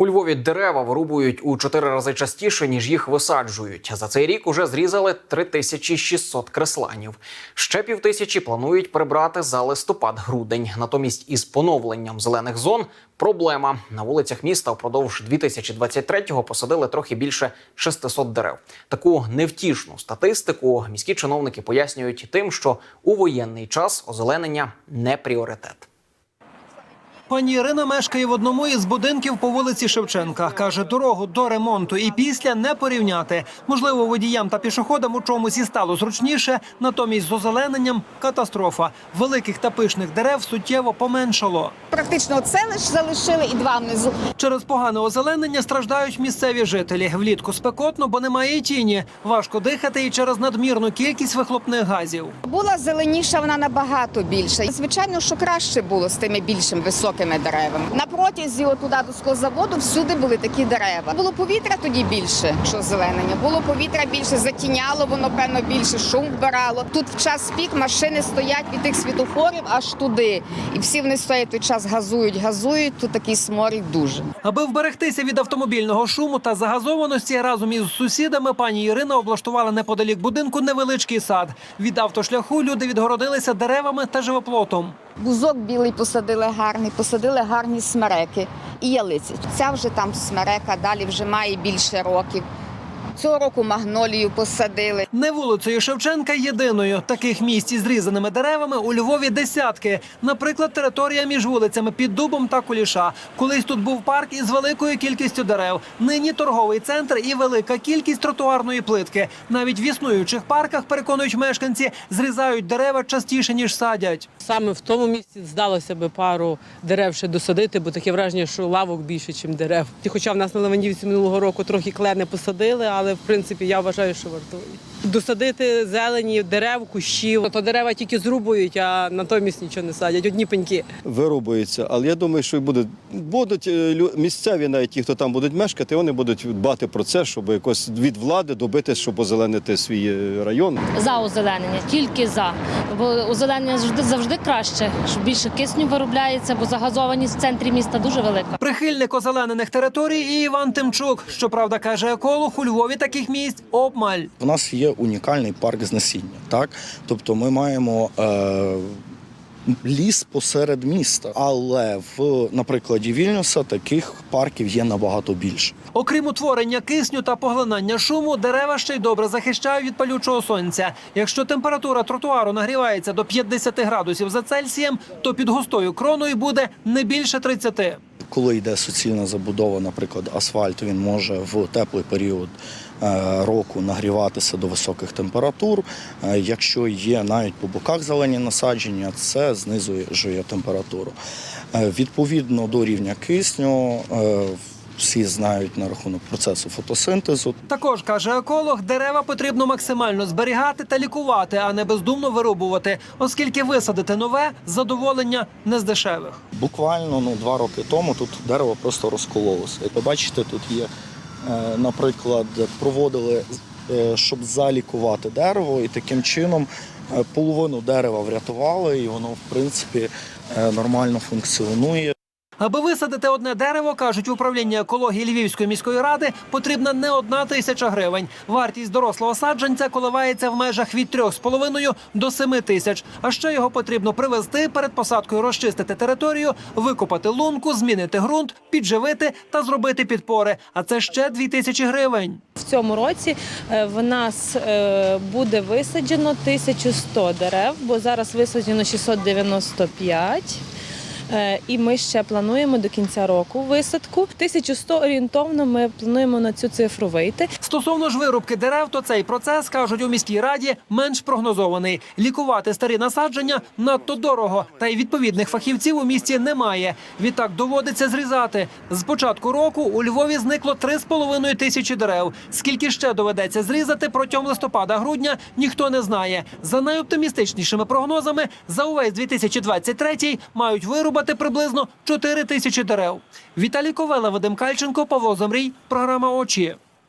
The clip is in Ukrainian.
У Львові дерева вирубують у чотири рази частіше ніж їх висаджують. За цей рік уже зрізали 3600 кресланів. Ще півтисячі планують прибрати за листопад-грудень. Натомість із поновленням зелених зон проблема на вулицях міста впродовж 2023-го посадили трохи більше 600 дерев. Таку невтішну статистику міські чиновники пояснюють тим, що у воєнний час озеленення не пріоритет. Пані Ірина мешкає в одному із будинків по вулиці Шевченка. Каже, дорогу до ремонту і після не порівняти. Можливо, водіям та пішоходам у чомусь і стало зручніше, натомість з озелененням катастрофа. Великих та пишних дерев суттєво поменшало. Практично це лише залишили і два внизу. Через погане озеленення страждають місцеві жителі. Влітку спекотно, бо немає і тіні. Важко дихати і через надмірну кількість вихлопних газів. Була зеленіша, вона набагато більша. Звичайно, що краще було з тими більшими високими деревами. На протязі отуди до склозаводу всюди були такі дерева. Було повітря тоді більше, що зеленення. Було повітря більше, затіняло воно певно більше, шум вбирало. Тут в час пік машини стоять від тих світофорів аж туди. І всі вони стоять той час газують, газують. Тут такий сморід дуже. Аби вберегтися від автомобільного шуму та загазованості, разом із сусідами пані Ірина облаштувала неподалік будинку невеличкий сад. Від автошляху люди відгородилися деревами та живоплотом. Бузок білий посадили гарний, посадили гарні смереки і ялиці. Ця вже там смерека, далі вже має більше років. Цього року магнолію посадили. Не вулицею Шевченка єдиною. Таких місць із зрізаними деревами у Львові десятки. Наприклад, територія між вулицями під Дубом та Куліша. Колись тут був парк із великою кількістю дерев. Нині торговий центр і велика кількість тротуарної плитки. Навіть в існуючих парках, переконують мешканці, зрізають дерева частіше ніж садять. Саме в тому місці здалося би пару дерев ще досадити, бо таке враження, що лавок більше, ніж дерев. Хоча в нас на Левандівці минулого року трохи клени посадили, але в принципі я вважаю, що вартує. Досадити зелені дерев, кущів. То дерева тільки зрубують, а натомість нічого не садять. Одні пеньки. вирубується. Але я думаю, що буде, будуть е, місцеві, навіть ті, хто там будуть мешкати, вони будуть дбати про це, щоб якось від влади добитись, щоб озеленити свій е, район. за озеленення, тільки за. Бо озеленення завжди завжди краще, що більше кисню виробляється, бо загазованість в центрі міста дуже велика. Прихильник озеленених територій і Іван Тимчук. Щоправда, каже еколог, у Львові таких місць обмаль. У нас є унікальний парк з насіння. Так? Тобто ми маємо е, ліс посеред міста, але в, на прикладі Вільнюса таких парків є набагато більше. Окрім утворення кисню та поглинання шуму, дерева ще й добре захищають від палючого сонця. Якщо температура тротуару нагрівається до 50 градусів за Цельсієм, то під густою кроною буде не більше 30. Коли йде суцільна забудова, наприклад, асфальт, він може в теплий період року нагріватися до високих температур. Е, Якщо є навіть по боках зелені насадження, це знизує температуру. Е, Відповідно до рівня кисню, е, всі знають на рахунок процесу фотосинтезу. Також каже еколог, дерева потрібно максимально зберігати та лікувати, а не бездумно вирубувати, оскільки висадити нове задоволення не з дешевих. Буквально ну, два роки тому тут дерево просто розкололося. Як ви бачите, тут є, е, наприклад, проводили, е, щоб залікувати дерево, і таким чином е, половину дерева врятували, і воно, в принципі, е, нормально функціонує. Аби висадити одне дерево, кажуть в управлінні екології Львівської міської ради, потрібна не одна тисяча гривень. Вартість дорослого саджанця коливається в межах від 3,5 до 7 тисяч. А ще його потрібно привезти перед посадкою, розчистити територію, викопати лунку, змінити ґрунт, підживити та зробити підпори. А це ще 2 тисячі гривень. В цьому році е, в нас е, буде висаджено 1100 дерев, бо зараз висаджено 695. Е, І ми ще плануємо до кінця року висадку. 1100 орієнтовно ми плануємо на цю цифру вийти. Стосовно ж вирубки дерев, то цей процес кажуть у міській раді менш прогнозований. Лікувати старі насадження надто дорого, та й відповідних фахівців у місті немає. Відтак доводиться зрізати. З початку року у Львові зникло 3,5 тисячі дерев. Скільки ще доведеться зрізати протягом листопада-грудня, ніхто не знає. За найоптимістичнішими прогнозами, за увесь 2023 мають вирубати приблизно 4 тисячі дерев. Віталій Ковела, Вадим Кальченко, Павло Замрій. Програма очі.